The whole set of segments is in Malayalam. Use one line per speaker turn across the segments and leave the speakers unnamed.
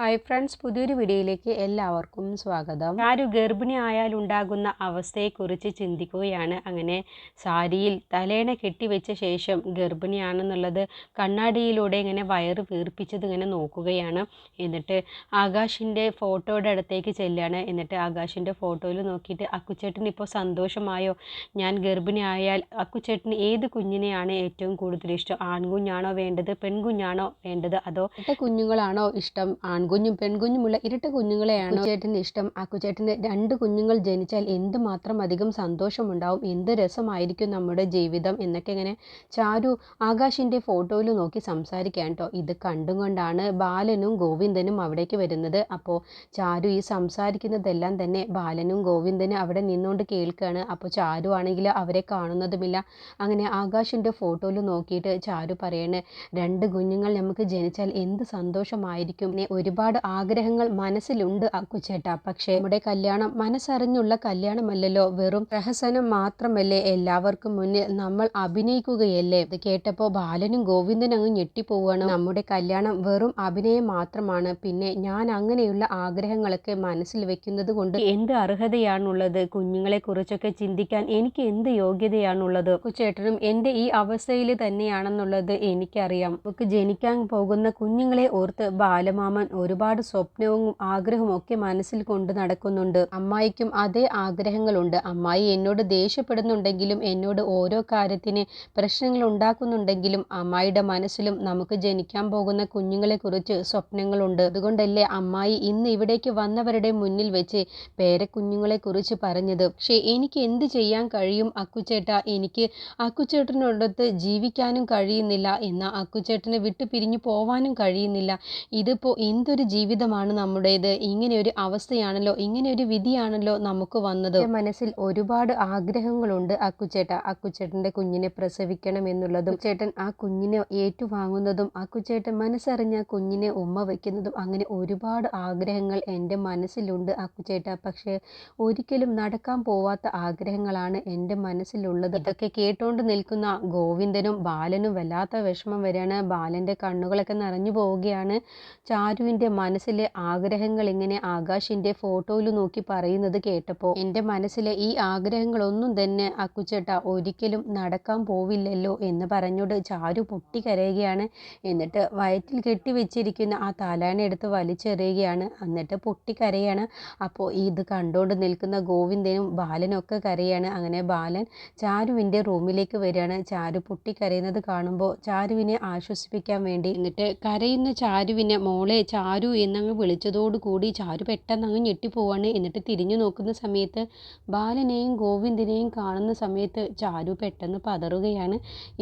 ഹായ് ഫ്രണ്ട്സ് പുതിയൊരു വീഡിയോയിലേക്ക് എല്ലാവർക്കും സ്വാഗതം. ആരു ഗർഭിണി ആയാൽ ഉണ്ടാകുന്ന അവസ്ഥയെക്കുറിച്ച് ചിന്തിക്കുകയാണ്. അങ്ങനെ സാരിയിൽ തലേണ കെട്ടിവെച്ച ശേഷം ഗർഭിണിയാണെന്നുള്ളത് കണ്ണാടിയിലൂടെ ഇങ്ങനെ വയറ് വീർപ്പിച്ചത് ഇങ്ങനെ നോക്കുകയാണ്. എന്നിട്ട് ആകാശിന്റെ ഫോട്ടോയുടെ അടുത്തേക്ക് ചെല്ലുകയാണ് എന്നിട്ട് ആകാശിന്റെ ഫോട്ടോയിൽ നോക്കിയിട്ട് അക്കുച്ചേട്ടന് ഇപ്പോൾ സന്തോഷമായോ? ഞാൻ ഗർഭിണി ആയാൽ അക്കുച്ചേട്ടന് ഏത് കുഞ്ഞിനെയാണ് ഏറ്റവും കൂടുതൽ ഇഷ്ടം? ആൺകുഞ്ഞാണോ വേണ്ടത് പെൺകുഞ്ഞാണോ വേണ്ടത്? അതോ കുഞ്ഞുങ്ങളാണോ ഇഷ്ടം ആൺകുഞ്ഞും പെൺകുഞ്ഞുമുള്ള ഇരട്ട കുഞ്ഞുങ്ങളെയാണ് ചേട്ടന് ഇഷ്ടം. അക്കുചേട്ടന് രണ്ട് കുഞ്ഞുങ്ങൾ ജനിച്ചാൽ എന്ത് മാത്രം അധികം സന്തോഷമുണ്ടാവും? എന്ത് രസമായിരിക്കും നമ്മുടെ ജീവിതം? എന്നൊക്കെ ഇങ്ങനെ ചാരു ആകാശിന്റെ ഫോട്ടോയിൽ നോക്കി സംസാരിക്കാൻ കേട്ടോ. ഇത് കണ്ടുകൊണ്ടാണ് ബാലനും ഗോവിന്ദനും അവിടേക്ക് വരുന്നത്. അപ്പോൾ ചാരു ഈ സംസാരിക്കുന്നതെല്ലാം തന്നെ ബാലനും ഗോവിന്ദനും അവിടെ നിന്നുകൊണ്ട് കേൾക്കുകയാണ്. അപ്പോൾ ചാരു ആണെങ്കിൽ അവരെ കാണുന്നതുമില്ല. അങ്ങനെ ആകാശിന്റെ ഫോട്ടോയിൽ നോക്കിയിട്ട് ചാരു പറയണേ രണ്ട് കുഞ്ഞുങ്ങൾ നമുക്ക് ജനിച്ചാൽ എന്ത് സന്തോഷമായിരിക്കും? പിന്നെ ഒരുപാട് ആഗ്രഹങ്ങൾ മനസ്സിലുണ്ട് അക്കുച്ചേട്ട പക്ഷേ നമ്മുടെ കല്യാണം മനസ്സറിഞ്ഞുള്ള കല്യാണമല്ലല്ലോ. വെറും പ്രഹസനം മാത്രമല്ലേ എല്ലാവർക്കും മുന്നിൽ നമ്മൾ അഭിനയിക്കുകയല്ലേ? ഇത് കേട്ടപ്പോൾ ബാലനും ഗോവിന്ദനും അങ്ങ് ഞെട്ടിപ്പോവാണ്. നമ്മുടെ കല്യാണം വെറും അഭിനയം മാത്രമാണ്. പിന്നെ ഞാൻ അങ്ങനെയുള്ള ആഗ്രഹങ്ങളൊക്കെ മനസ്സിൽ വെക്കുന്നത് കൊണ്ട് എന്ത് അർഹതയാണുള്ളത്? കുഞ്ഞുങ്ങളെ കുറിച്ചൊക്കെ ചിന്തിക്കാൻ എനിക്ക് എന്ത് യോഗ്യതയാണുള്ളത്? ചേട്ടനും എന്റെ ഈ അവസ്ഥയിൽ തന്നെയാണെന്നുള്ളത് എനിക്കറിയാം. നമുക്ക് ജനിക്കാൻ പോകുന്ന കുഞ്ഞുങ്ങളെ ഓർത്ത് ബാലമാമൻ ഒരുപാട് സ്വപ്നവും ആഗ്രഹവും ഒക്കെ മനസ്സിൽ കൊണ്ട് നടക്കുന്നുണ്ട്. അമ്മായിക്കും അതേ ആഗ്രഹങ്ങളുണ്ട്. അമ്മായി എന്നോട് ദേഷ്യപ്പെടുന്നുണ്ടെങ്കിലും എന്നോട് ഓരോ കാര്യത്തിന് പ്രശ്നങ്ങൾ ഉണ്ടാക്കുന്നുണ്ടെങ്കിലും അമ്മായിയുടെ മനസ്സിലും നമുക്ക് ജനിക്കാൻ പോകുന്ന കുഞ്ഞുങ്ങളെ കുറിച്ച് സ്വപ്നങ്ങളുണ്ട്. അതുകൊണ്ടല്ലേ അമ്മായി ഇന്ന് ഇവിടേക്ക് വന്നവരുടെ മുന്നിൽ വെച്ച് പേരക്കുഞ്ഞുങ്ങളെ കുറിച്ച് പറഞ്ഞത്. പക്ഷേ എനിക്ക് എന്ത് ചെയ്യാൻ കഴിയും? അക്കുച്ചേട്ട എനിക്ക് അക്കുച്ചേട്ടനോടൊത്ത് ജീവിക്കാനും കഴിയുന്നില്ല. എന്നാൽ അക്കുച്ചേട്ടനെ വിട്ടു പിരിഞ്ഞു പോവാനും കഴിയുന്നില്ല. ഇതിപ്പോൾ എന്തൊരു ജീവിതമാണ് നമ്മുടേത്? ഇങ്ങനെ ഒരു അവസ്ഥയാണല്ലോ ഇങ്ങനെ ഒരു വിധിയാണല്ലോ നമുക്ക് വന്നത്. മനസ്സിൽ ഒരുപാട് ആഗ്രഹങ്ങളുണ്ട് അക്കുച്ചേട്ട അക്കുച്ചേട്ടന്റെ കുഞ്ഞിനെ പ്രസവിക്കണം എന്നുള്ളതും ചേട്ടൻ ആ കുഞ്ഞിനെ ഏറ്റുവാങ്ങുന്നതും അക്കുച്ചേട്ടൻ മനസ്സറിഞ്ഞ കുഞ്ഞിനെ ഉമ്മ വയ്ക്കുന്നതും അങ്ങനെ ഒരുപാട് ആഗ്രഹങ്ങൾ എന്റെ മനസ്സിലുണ്ട് അക്കുച്ചേട്ട പക്ഷേ ഒരിക്കലും നടക്കാൻ പോവാത്ത ആഗ്രഹങ്ങളാണ് എന്റെ മനസ്സിലുള്ളത്. ഇതൊക്കെ കേട്ടോണ്ട് നിൽക്കുന്ന ഗോവിന്ദനും ബാലനും വല്ലാത്ത വിഷമം വരെയാണ് ബാലന്റെ കണ്ണുകളൊക്കെ നിറഞ്ഞു പോവുകയാണ്. ചാരുവിന്റെ മനസ്സിലെ ആഗ്രഹങ്ങൾ ഇങ്ങനെ ആകാശിന്റെ ഫോട്ടോയിൽ നോക്കി പറയുന്നത് കേട്ടപ്പോൾ എന്റെ മനസ്സിലെ ഈ ആഗ്രഹങ്ങളൊന്നും തന്നെ അക്കുച്ചേട്ട ഒരിക്കലും നടക്കാൻ പോവില്ലല്ലോ എന്ന് പറഞ്ഞോട് ചാരു പൊട്ടിക്കരയുകയാണ് എന്നിട്ട് വയറ്റിൽ കെട്ടിവെച്ചിരിക്കുന്ന ആ തലാണ എടുത്ത് വലിച്ചെറിയുകയാണ്. എന്നിട്ട് പൊട്ടിക്കരയാണ് അപ്പോൾ ഇത് കണ്ടുകൊണ്ട് നിൽക്കുന്ന ഗോവിന്ദനും ബാലനും ഒക്കെ കരയാണ്. അങ്ങനെ ബാലൻ ചാരുവിന്റെ റൂമിലേക്ക് വരികയാണ്. ചാരു പൊട്ടിക്കരയുന്നത് കാണുമ്പോൾ ചാരുവിനെ ആശ്വസിപ്പിക്കാൻ വേണ്ടി എന്നിട്ട് കരയുന്ന ചാരുവിനെ മോളെ ചാരു എന്നങ്ങ് വിളിച്ചതോടുകൂടി ചാരു പെട്ടെന്ന് അങ്ങ് ഞെട്ടിപ്പോവാണ്. എന്നിട്ട് തിരിഞ്ഞു നോക്കുന്ന സമയത്ത് ബാലനെയും ഗോവിന്ദനെയും കാണുന്ന സമയത്ത് ചാരു പെട്ടെന്ന് പതറുകയാണ്.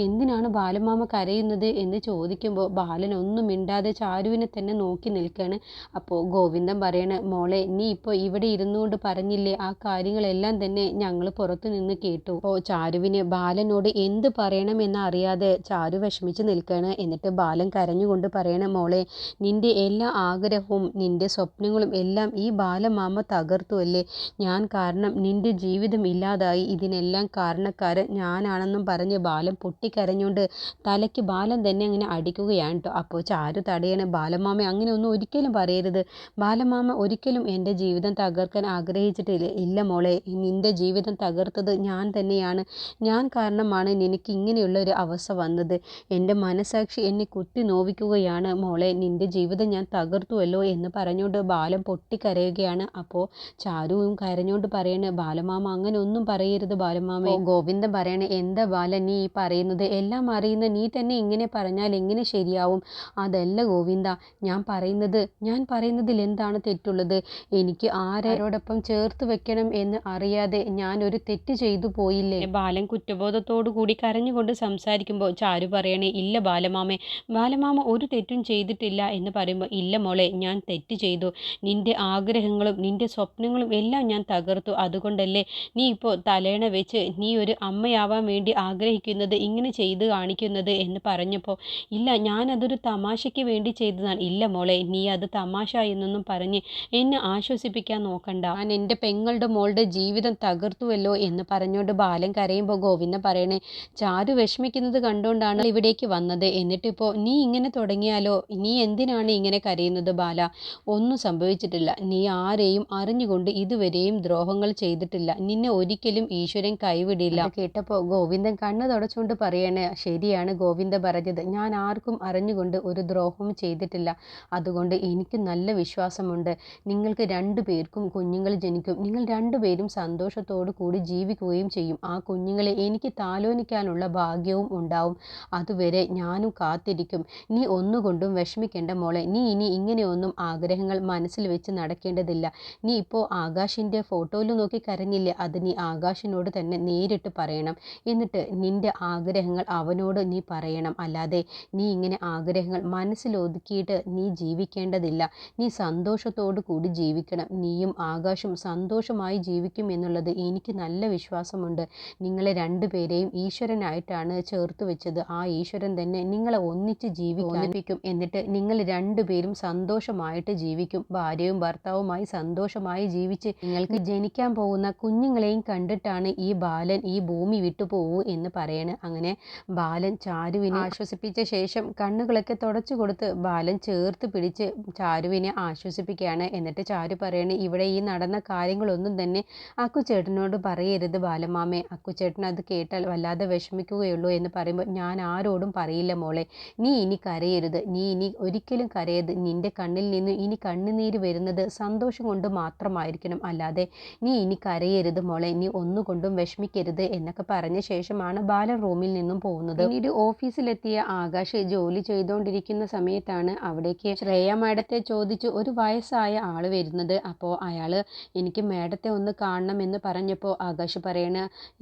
എന്തിനാണ് ബാലമാമ കരയുന്നത് എന്ന് ചോദിക്കുമ്പോൾ ബാലൻ ഒന്നും മിണ്ടാതെ ചാരുവിനെ തന്നെ നോക്കി നിൽക്കുകയാണ് അപ്പോൾ ഗോവിന്ദൻ പറയാണ് മോളെ നീ ഇപ്പോൾ ഇവിടെ ഇരുന്നുകൊണ്ട് പറഞ്ഞില്ലേ ആ കാര്യങ്ങളെല്ലാം തന്നെ ഞങ്ങൾ പുറത്തു നിന്ന് കേട്ടു. അപ്പോൾ ചാരുവിന് ബാലനോട് എന്ത് പറയണമെന്ന് അറിയാതെ ചാരു വിഷമിച്ച് നിൽക്കുകയാണ് എന്നിട്ട് ബാലൻ കരഞ്ഞുകൊണ്ട് പറയണ മോളെ നിന്റെ എല്ലാ ആഗ്രഹവും നിന്റെ സ്വപ്നങ്ങളും എല്ലാം ഈ ബാലമാമ തകർത്തു അല്ലേ? ഞാൻ കാരണം നിന്റെ ജീവിതം ഇല്ലാതായി. ഇതിനെല്ലാം കാരണക്കാരൻ ഞാനാണെന്നും പറഞ്ഞ് ബാലൻ പൊട്ടിക്കരഞ്ഞുകൊണ്ട് തലയ്ക്ക് ബാലൻ തന്നെ അങ്ങനെ അടിക്കുകയാണ് കേട്ടോ. അപ്പോൾ ചാരു തടയണ. ബാലമാമ അങ്ങനെ ഒന്നും ഒരിക്കലും പറയരുത്. ബാലമാമ ഒരിക്കലും എന്റെ ജീവിതം തകർക്കാൻ ആഗ്രഹിച്ചിട്ടില്ല. ഇല്ല മോളെ നിന്റെ ജീവിതം തകർത്തത് ഞാൻ തന്നെയാണ്. ഞാൻ കാരണമാണ് നിനക്ക് ഇങ്ങനെയുള്ള ഒരു അവസ്ഥ വന്നത്. എന്റെ മനസാക്ഷി എന്നെ കുത്തി നോവിക്കുകയാണ് മോളെ. നിന്റെ ജീവിതം ഞാൻ തകർത്തുവല്ലോ എന്ന് പറഞ്ഞുകൊണ്ട് ബാലൻ പൊട്ടിക്കരയുകയാണ്. അപ്പോൾ ചാരുവും കരഞ്ഞുകൊണ്ട് പറയണ ബാലമാമ അങ്ങനെ ഒന്നും പറയരുത് ബാലമാമ. ഗോവിന്ദൻ പറയണ എന്താ ബാലൻ നീ ഈ പറയുന്നത്? എല്ലാം അറിയുന്ന നീ തന്നെ ഇങ്ങനെ പറഞ്ഞാൽ എങ്ങനെ ശരിയാവും? അതല്ല ഗോവിന്ദ ഞാൻ പറയുന്നത് ഞാൻ പറയുന്നതിൽ എന്താണ് തെറ്റുള്ളത്? എനിക്ക് ആരോടൊപ്പം ചേർത്ത് വെക്കണം എന്ന് അറിയാതെ ഞാൻ ഒരു തെറ്റ് ചെയ്തു പോയില്ലേ? ബാലൻ കുറ്റബോധത്തോടു കൂടി കരഞ്ഞുകൊണ്ട് സംസാരിക്കുമ്പോൾ ചാരു പറയണേ ഇല്ല ബാലമാമേ ബാലമാമ ഒരു തെറ്റും ചെയ്തിട്ടില്ല എന്ന് പറയുമ്പോൾ ഇല്ല മോളെ ഞാൻ തെറ്റ് ചെയ്തു. നിന്റെ ആഗ്രഹങ്ങളും നിന്റെ സ്വപ്നങ്ങളും എല്ലാം ഞാൻ തകർത്തു. അതുകൊണ്ടല്ലേ നീ ഇപ്പോൾ തലേണ വെച്ച് നീ ഒരു അമ്മയാവാൻ വേണ്ടി ആഗ്രഹിക്കുന്നത് ഇങ്ങനെ ചെയ്ത് കാണിക്കുന്നത് എന്ന് പറഞ്ഞപ്പോൾ ഇല്ല ഞാനതൊരു തമാശയ്ക്ക് വേണ്ടി ചെയ്തതാണ്. ഇല്ല മോളെ നീ അത് തമാശ എന്നൊന്നും പറഞ്ഞ് എന്നെ ആശ്വസിപ്പിക്കാൻ നോക്കണ്ട. ഞാൻ എന്റെ പെങ്ങളുടെ മോളുടെ ജീവിതം തകർത്തുവല്ലോ എന്ന് പറഞ്ഞുകൊണ്ട് ബാലൻ കരയുമ്പോൾ ഗോവിന്ദൻ പറയണേ ചാരു വിഷമിക്കുന്നത് കണ്ടുകൊണ്ടാണ് ഇവിടേക്ക് വന്നത്. എന്നിട്ടിപ്പോൾ നീ ഇങ്ങനെ തുടങ്ങിയാലോ? നീ എന്തിനാണ് ഇങ്ങനെ കരയുന്നത്? പറയുന്നത് ബാല ഒന്നും സംഭവിച്ചിട്ടില്ല. നീ ആരെയും അറിഞ്ഞുകൊണ്ട് ഇതുവരെയും ദ്രോഹങ്ങൾ ചെയ്തിട്ടില്ല. നിന്നെ ഒരിക്കലും ഈശ്വരൻ കൈവിടില്ല. കേട്ടപ്പോൾ ഗോവിന്ദൻ കണ്ണു തുടച്ചുകൊണ്ട് പറയണേ ശരിയാണ് ഗോവിന്ദ പറഞ്ഞത്. ഞാൻ ആർക്കും അറിഞ്ഞുകൊണ്ട് ഒരു ദ്രോഹവും ചെയ്തിട്ടില്ല. അതുകൊണ്ട് എനിക്ക് നല്ല വിശ്വാസമുണ്ട്. നിങ്ങൾക്ക് രണ്ടു പേർക്കും കുഞ്ഞുങ്ങൾ ജനിക്കും. നിങ്ങൾ രണ്ടുപേരും സന്തോഷത്തോടു കൂടി ജീവിക്കുകയും ചെയ്യും. ആ കുഞ്ഞുങ്ങളെ എനിക്ക് താലോലിക്കാനുള്ള ഭാഗ്യവും ഉണ്ടാവും. അതുവരെ ഞാനും കാത്തിരിക്കും. നീ ഒന്നുകൊണ്ടും വിഷമിക്കേണ്ട മോളെ. നീ ഇനി ഇങ്ങനെയൊന്നും ആഗ്രഹങ്ങൾ മനസ്സിൽ വെച്ച് നടക്കേണ്ടതില്ല. നീ ഇപ്പോൾ ആകാശിന്റെ ഫോട്ടോയിൽ നോക്കി കരഞ്ഞില്ലേ? അത് നീ ആകാശിനോട് തന്നെ നേരിട്ട് പറയണം. എന്നിട്ട് നിന്റെ ആഗ്രഹങ്ങൾ അവനോട് നീ പറയണം. അല്ലാതെ നീ ഇങ്ങനെ ആഗ്രഹങ്ങൾ മനസ്സിലൊതുക്കിയിട്ട് നീ ജീവിക്കേണ്ടതില്ല. നീ സന്തോഷത്തോടു കൂടി ജീവിക്കണം. നീയും ആകാശം സന്തോഷമായി ജീവിക്കും എന്നുള്ളത് എനിക്ക് നല്ല വിശ്വാസമുണ്ട്. നിങ്ങളെ രണ്ടുപേരെയും ഈശ്വരനായിട്ടാണ് ചേർത്ത് വെച്ചത്. ആ ഈശ്വരൻ തന്നെ നിങ്ങളെ ഒന്നിച്ച് ജീവിക്കും എന്നിട്ട് നിങ്ങൾ രണ്ടുപേരും സന്തോഷമായിട്ട് ജീവിക്കും. ഭാര്യയും ഭർത്താവുമായി സന്തോഷമായി ജീവിച്ച് നിങ്ങൾക്ക് ജനിക്കാൻ പോകുന്ന കുഞ്ഞുങ്ങളെയും കണ്ടിട്ടാണ് ഈ ബാലൻ ഈ ഭൂമി വിട്ടു പോകൂ എന്ന് പറയണ്. അങ്ങനെ ബാലൻ ചാരുവിനെ ആശ്വസിപ്പിച്ച ശേഷം കണ്ണുകളൊക്കെ തുടച്ചു കൊടുത്ത് ബാലൻ ചേർത്ത് പിടിച്ച് ചാരുവിനെ ആശ്വസിപ്പിക്കുകയാണ്. എന്നിട്ട് ചാരു പറയണ് ഇവിടെ ഈ നടന്ന കാര്യങ്ങളൊന്നും തന്നെ അക്കുചേട്ടനോട് പറയരുത് ബാലമാമേ. അക്കുചേട്ടൻ അത് കേട്ടാൽ വല്ലാതെ വിഷമിക്കുകയുള്ളൂ എന്ന് പറയുമ്പോൾ ഞാൻ ആരോടും പറയില്ല മോളെ. നീ ഇനി കരയരുത്. നീ ഇനി ഒരിക്കലും കരയരുത്. നിന്റെ കണ്ണിൽ നിന്ന് ഇനി കണ്ണുനീര് വരുന്നത് സന്തോഷം കൊണ്ട് മാത്രമായിരിക്കണം. അല്ലാതെ നീ ഇനി കരയരുത് മോളെ. നീ ഒന്നുകൊണ്ടും വിഷമിക്കരുത് എന്നൊക്കെ പറഞ്ഞ ശേഷമാണ് ബാലൻ റൂമിൽ നിന്നും പോകുന്നത്. പിന്നീട് ഓഫീസിലെത്തിയ ആകാശ് ജോലി ചെയ്തുകൊണ്ടിരിക്കുന്ന സമയത്താണ് അവിടേക്ക് ശ്രേയ മാഡത്തെ ചോദിച്ച് ഒരു വയസ്സായ ആൾ വരുന്നത്. അപ്പോൾ അയാൾ എനിക്ക് മാഡത്തെ ഒന്ന് കാണണം എന്ന് പറഞ്ഞപ്പോൾ ആകാശ് പറയണ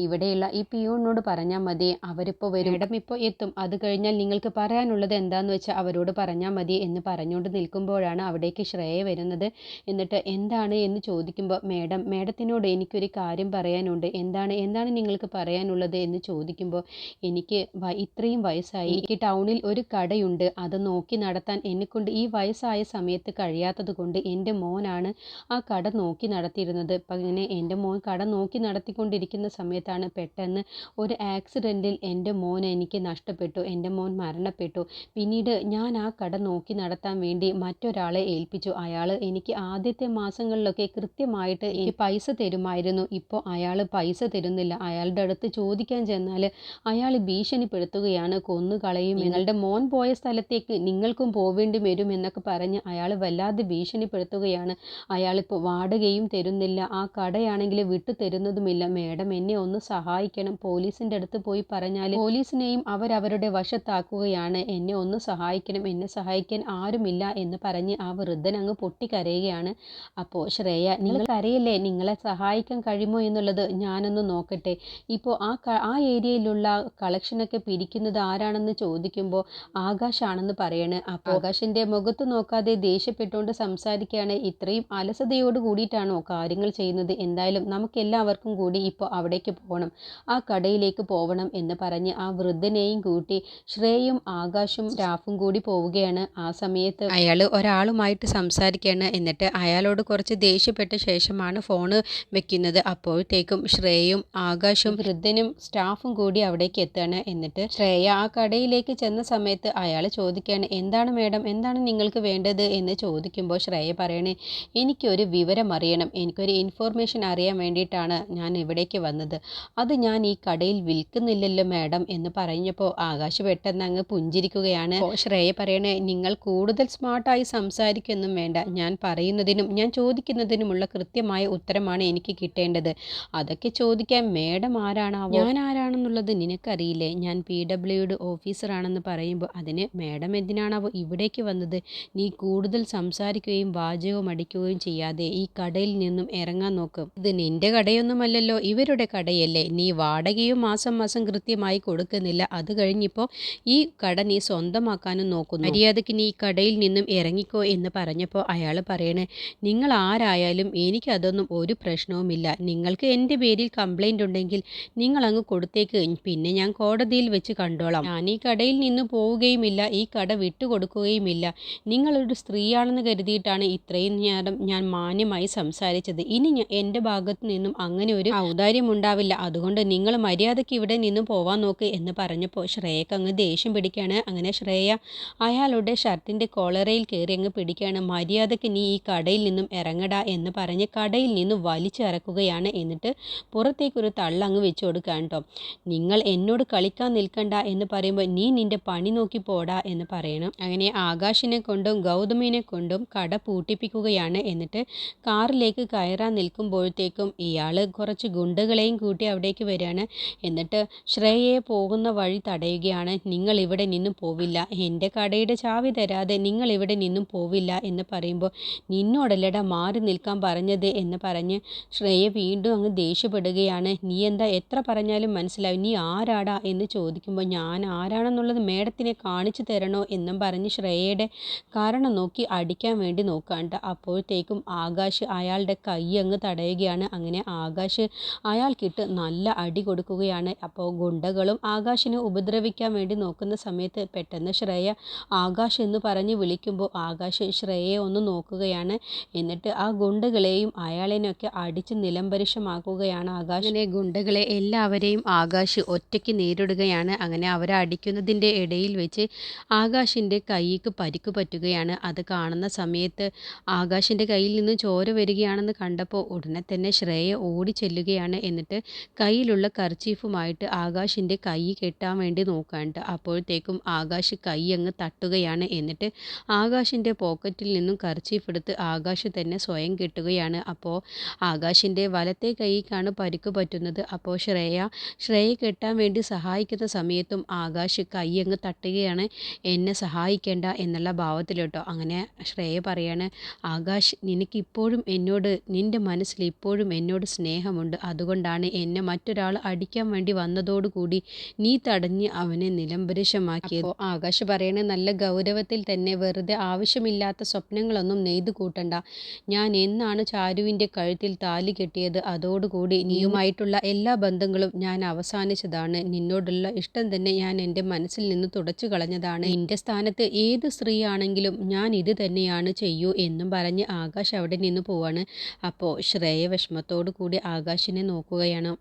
ഇവിടെയുള്ള ഈ പിയൂണിനോട് പറഞ്ഞാൽ മതി. അവരിപ്പോൾ വരും. മാഡം ഇപ്പോൾ എത്തും. അത് കഴിഞ്ഞാൽ നിങ്ങൾക്ക് പറയാനുള്ളത് എന്താന്ന് വെച്ചാൽ അവരോട് പറഞ്ഞാൽ മതി എന്ന് പറഞ്ഞുകൊണ്ട് നിൽക്കുമ്പോഴാണ് അവിടേക്ക് ശ്രേയ വരുന്നത്. എന്നിട്ട് എന്താണ് എന്ന് ചോദിക്കുമ്പോൾ മേഡം മേഡത്തിനോട് എനിക്കൊരു കാര്യം പറയാനുണ്ട്. എന്താണ് എന്താണ് നിങ്ങൾക്ക് പറയാനുള്ളത്? എന്ന് ചോദിക്കുമ്പോൾ എനിക്ക് ഇത്രയും വയസ്സായി. എനിക്ക് ടൗണിൽ ഒരു കടയുണ്ട്. അത് നോക്കി നടത്താൻ എന്നെക്കൊണ്ട് ഈ വയസ്സായ സമയത്ത് കഴിയാത്തത് കൊണ്ട് എന്റെ മോനാണ് ആ കട നോക്കി നടത്തിയിരുന്നത്. അങ്ങനെ എന്റെ മോൻ കട നോക്കി നടത്തിക്കൊണ്ടിരിക്കുന്ന സമയത്താണ് പെട്ടെന്ന് ഒരു ആക്സിഡന്റിൽ എന്റെ മോൻ എനിക്ക് നഷ്ടപ്പെട്ടു. എന്റെ മോൻ മരണപ്പെട്ടു. പിന്നീട് ഞാൻ ആ കട നോക്കി നടത്താൻ വേണ്ടി മറ്റൊരാളെ ഏൽപ്പിച്ചു. അയാൾ എനിക്ക് ആദ്യത്തെ മാസങ്ങളിലൊക്കെ കൃത്യമായിട്ട് എനിക്ക് പൈസ തരുമായിരുന്നു. ഇപ്പോൾ അയാൾ പൈസ തരുന്നില്ല. അയാളുടെ അടുത്ത് ചോദിക്കാൻ ചെന്നാൽ അയാൾ ഭീഷണിപ്പെടുത്തുകയാണ് കൊന്നുകളയും. നിങ്ങളുടെ മോൻ പോയ സ്ഥലത്തേക്ക് നിങ്ങൾക്കും പോവേണ്ടി വരും എന്നൊക്കെ പറഞ്ഞ് അയാൾ വല്ലാതെ ഭീഷണിപ്പെടുത്തുകയാണ്. അയാളിപ്പോൾ വാടകയും തരുന്നില്ല. ആ കടയാണെങ്കിൽ വിട്ടു തരുന്നതുമില്ല. മേഡം എന്നെ ഒന്ന് സഹായിക്കണം. പോലീസിന്റെ അടുത്ത് പോയി പറഞ്ഞാൽ പോലീസിനെയും അവരവരുടെ വശത്താക്കുകയാണ്. എന്നെ ഒന്ന് സഹായിക്കണം. എന്നെ സഹായിക്കാൻ ആരുമില്ല എന്ന് പറഞ്ഞ് ആ വൃദ്ധൻ അങ്ങ് പൊട്ടിക്കരയുകയാണ്. അപ്പോൾ ശ്രേയ നിങ്ങൾ കരയല്ലേ? നിങ്ങളെ സഹായിക്കാൻ കഴിയുമോ എന്നുള്ളത് ഞാനൊന്ന് നോക്കട്ടെ. ഇപ്പോൾ ആ ആ ഏരിയയിലുള്ള കളക്ഷനൊക്കെ പിരിക്കുന്നത് ആരാണെന്ന് ചോദിക്കുമ്പോൾ ആകാശാണെന്ന് പറയണ്. അപ്പോൾ ആകാശിന്റെ മുഖത്ത് നോക്കാതെ ദേഷ്യപ്പെട്ടുകൊണ്ട് സംസാരിക്കുകയാണ്. ഇത്രയും അലസതയോട് കൂടിയിട്ടാണോ കാര്യങ്ങൾ ചെയ്യുന്നത്? എന്തായാലും നമുക്ക് എല്ലാവർക്കും കൂടി ഇപ്പോൾ അവിടേക്ക് പോകണം. ആ കടയിലേക്ക് പോകണം എന്ന് പറഞ്ഞ് ആ വൃദ്ധനെയും കൂട്ടി ശ്രേയും ആകാശും സ്റ്റാഫും കൂടി പോവുകയാണ്. ആ സമയത്ത് അയാൾ ഒരാളുമായിട്ട് സംസാരിക്കുകയാണ്. എന്നിട്ട് അയാളോട് കുറച്ച് ദേഷ്യപ്പെട്ട ശേഷമാണ് ഫോണ് വെക്കുന്നത്. അപ്പോഴത്തേക്കും ശ്രേയയും ആകാശും വൃദ്ധനും സ്റ്റാഫും കൂടി അവിടേക്ക് എത്തുകയാണ്. എന്നിട്ട് ശ്രേയ ആ കടയിലേക്ക് ചെന്ന സമയത്ത് അയാൾ ചോദിക്കുകയാണ് എന്താണ് മേഡം? എന്താണ് നിങ്ങൾക്ക് വേണ്ടത്? എന്ന് ചോദിക്കുമ്പോൾ ശ്രേയ പറയണേ എനിക്കൊരു വിവരം അറിയണം. എനിക്കൊരു ഇൻഫോർമേഷൻ അറിയാൻ വേണ്ടിയിട്ടാണ് ഞാൻ ഇവിടേക്ക് വന്നത്. അത് ഞാൻ ഈ കടയിൽ വിൽക്കുന്നില്ലല്ലോ മാഡം എന്ന് പറഞ്ഞപ്പോൾ ആകാശ് പെട്ടെന്ന് അങ്ങ് പുഞ്ചിരിക്കുകയാണ്. ശ്രേയ പറയണേ നിങ്ങൾ കൂടുതൽ സ്മാർട്ടായി സംസാരിക്കൊന്നും വേണ്ട. ഞാൻ പറയുന്നതിനും ഞാൻ ചോദിക്കുന്നതിനുമുള്ള കൃത്യമായ ഉത്തരമാണ് എനിക്ക് കിട്ടേണ്ടത്. അതൊക്കെ ചോദിക്കാൻ മേഡം ആരാണാവോ? ഞാൻ ആരാണെന്നുള്ളത് നിനക്കറിയില്ലേ? ഞാൻ പി ഡബ്ല്യുയുടെ ഓഫീസറാണെന്ന് പറയുമ്പോൾ അതിന് മേഡം എന്തിനാണാവോ ഇവിടേക്ക് വന്നത്? നീ കൂടുതൽ സംസാരിക്കുകയും വാചകവും അടിക്കുകയും ചെയ്യാതെ ഈ കടയിൽ നിന്നും ഇറങ്ങാൻ നോക്കും. ഇത് നിന്റെ കടയൊന്നുമല്ലല്ലോ ഇവരുടെ കടയല്ലേ. നീ വാടകയും മാസം മാസം കൃത്യമായി കൊടുക്കുന്നില്ല. അത് കഴിഞ്ഞിപ്പോൾ ഈ കട നീ സ്വന്തമാക്കാനും നോക്കുന്നു. മര്യാദയ്ക്ക് നീ ഈ കടയിൽ നിന്നും ഇറങ്ങിക്കോ എന്ന് പറഞ്ഞപ്പോൾ അയാൾ പറയണേ നിങ്ങൾ ആരായാലും എനിക്കതൊന്നും ഒരു പ്രശ്നവുമില്ല. നിങ്ങൾക്ക് എന്റെ പേരിൽ കംപ്ലൈന്റ് ഉണ്ടെങ്കിൽ നിങ്ങളങ്ങ് കൊടുത്തേക്ക്. പിന്നെ ഞാൻ കോടതിയിൽ വെച്ച് കണ്ടോളാം. ഞാൻ ഈ കടയിൽ നിന്ന് പോവുകയുമില്ല ഈ കട വിട്ടുകൊടുക്കുകയുമില്ല. നിങ്ങളൊരു സ്ത്രീയാണെന്ന് കരുതിയിട്ടാണ് ഇത്രയും നേരം ഞാൻ മാന്യമായി സംസാരിച്ചത്. ഇനി എന്റെ ഭാഗത്തു നിന്നും അങ്ങനെ ഒരു ഔദാര്യം ഉണ്ടാവില്ല. അതുകൊണ്ട് നിങ്ങൾ മര്യാദയ്ക്ക് ഇവിടെ നിന്ന് പോവാൻ നോക്ക് എന്ന് പറഞ്ഞപ്പോൾ ശ്രേയക്ക് അങ്ങ് ദേഷ്യം പിടിക്കുകയാണ്. അങ്ങനെ ശ്രേയ അയാളുടെ ഷർട്ടിന്റെ കോളർ കസേരയിൽ കയറി അങ്ങ് പിടിക്കുകയാണ്. മര്യാദയ്ക്ക് നീ ഈ കടയിൽ നിന്നും ഇറങ്ങടാ എന്ന് പറഞ്ഞ് കടയിൽ നിന്ന് വലിച്ചിറക്കുകയാണ്. എന്നിട്ട് പുറത്തേക്കൊരു തള്ളങ്ങ് വെച്ച് കൊടുക്കുകയാണ് കേട്ടോ. നിങ്ങൾ എന്നോട് കളിക്കാൻ നിൽക്കണ്ട എന്ന് പറയുമ്പോൾ നീ നിന്റെ പണി നോക്കി പോടാ എന്ന് പറയണം. അങ്ങനെ ആകാശിനെ കൊണ്ടും ഗൗതമിനെ കൊണ്ടും കട പൂട്ടിപ്പിക്കുകയാണ്. എന്നിട്ട് കാറിലേക്ക് കയറാൻ നിൽക്കുമ്പോഴത്തേക്കും ഇയാൾ കുറച്ച് ഗുണ്ടകളെയും കൂട്ടി അവിടേക്ക് വരികയാണ്. എന്നിട്ട് ശ്രേയയെ പോകുന്ന വഴി തടയുകയാണ്. നിങ്ങൾ ഇവിടെ നിന്നും പോവില്ല. എന്റെ കടയുടെ ചാവി തരാതെ നിങ്ങൾ ഇവിടെ നിന്നും പോവില്ല എന്ന് പറയുമ്പോൾ നിന്നോടല്ലടാ മാറി നിൽക്കാൻ പറഞ്ഞത് എന്ന് പറഞ്ഞ് ശ്രേയ വീണ്ടും അങ്ങ് ദേഷ്യപ്പെടുകയാണ്. നീ എന്താ എത്ര പറഞ്ഞാലും മനസ്സിലാവും. നീ ആരാടാ എന്ന് ചോദിക്കുമ്പോൾ ഞാൻ ആരാണെന്നുള്ളത് മേഡത്തിനെ കാണിച്ചു തരണോ എന്നും പറഞ്ഞ് ശ്രേയയുടെ കാരണം നോക്കി അടിക്കാൻ വേണ്ടി നോക്കാണ്ട് അപ്പോഴത്തേക്കും ആകാശ് അയാളുടെ കൈ അങ്ങ് തടയുകയാണ്. അങ്ങനെ ആകാശ് അയാൾക്കിട്ട് നല്ല അടി കൊടുക്കുകയാണ്. അപ്പോൾ ഗുണ്ടകളും ആകാശിനെ ഉപദ്രവിക്കാൻ വേണ്ടി നോക്കുന്ന സമയത്ത് പെട്ടെന്ന് ശ്രേയ ആകാശ് എന്ന് പറഞ്ഞ് വിളിക്കുമ്പോൾ ആകാശ് ശ്രേയയെ ഒന്ന് നോക്കുകയാണ്. എന്നിട്ട് ആ ഗുണ്ടകളെയും അയാളിനെയൊക്കെ അടിച്ച് നിലംപരിശമാക്കുകയാണ് അങ്ങനെ ഗുണ്ടകളെ എല്ലാവരെയും ആകാശ് ഒറ്റയ്ക്ക് നേരിടുകയാണ്. അങ്ങനെ അവരെ അടിക്കുന്നതിന്റെ ഇടയിൽ വെച്ച് ആകാശിന്റെ കൈക്ക് പരിക്ക് പറ്റുകയാണ്. അത് കാണുന്ന സമയത്ത് ആകാശിന്റെ കയ്യിൽ നിന്ന് ചോര വരികയാണെന്ന് കണ്ടപ്പോൾ ഉടനെ തന്നെ ശ്രേയ ഓടി ചെല്ലുകയാണ്. എന്നിട്ട് കയ്യിലുള്ള കർച്ചീഫുമായിട്ട് ആകാശിന്റെ കൈ കെട്ടാൻ വേണ്ടി നോക്കാണ്ട് അപ്പോഴത്തേക്കും ആകാശ് കൈ അങ്ങ് തട്ടുകയാണ്. എന്നിട്ട് ആകാശിന്റെ പോക്കറ്റിൽ നിന്നും കർച്ചീഫ് എടുത്ത് ആകാശ് തന്നെ സ്വയം കെട്ടുകയാണ്. അപ്പോൾ ആകാശിന്റെ വലത്തെ കൈക്കാണ് പരിക്ക് പറ്റുന്നത്. അപ്പോൾ ശ്രേയ ശ്രേയ കെട്ടാൻ വേണ്ടി സഹായിക്കുന്ന സമയത്തും ആകാശ് കൈ അങ്ങ് തട്ടുകയാണ്. എന്നെ സഹായിക്കേണ്ട എന്നുള്ള ഭാവത്തിൽ കേട്ടോ അങ്ങനെ ശ്രേയ പറയാണ്. ആകാശ് നിനക്കിപ്പോഴും എന്നോട് നിന്റെ മനസ്സിൽ ഇപ്പോഴും എന്നോട് സ്നേഹമുണ്ട്. അതുകൊണ്ടാണ് എന്നെ മറ്റൊരാൾ അടിക്കാൻ വേണ്ടി വന്നതോടുകൂടി നീ തടഞ്ഞ് അവനെ നിലംപരിശമാക്കിയത് ആകാശ് പറയണ നല്ല ഗൗരവത്തിൽ തന്നെ വെറുതെ ആവശ്യമില്ലാത്ത സ്വപ്നങ്ങളൊന്നും നെയ്തു കൂട്ടണ്ട. ഞാൻ എന്നാണ് ചാരുവിന്റെ കഴുത്തിൽ താലി കെട്ടിയത്? അതോടുകൂടി നീയുമായിട്ടുള്ള എല്ലാ ബന്ധങ്ങളും ഞാൻ അവസാനിച്ചതാണ്. നിന്നോടുള്ള ഇഷ്ടം തന്നെ ഞാൻ എന്റെ മനസ്സിൽ നിന്ന് തുടച്ചു കളഞ്ഞതാണ്. എന്റെ സ്ഥാനത്ത് ഏത് സ്ത്രീയാണെങ്കിലും ഞാൻ ഇത് തന്നെയാണ് ചെയ്യൂ എന്നും പറഞ്ഞ് ആകാശ് അവിടെ നിന്ന് പോവാണ്. അപ്പോൾ ശ്രേയ വിഷമത്തോടു കൂടി ആകാശിനെ നോക്കുകയാണ്.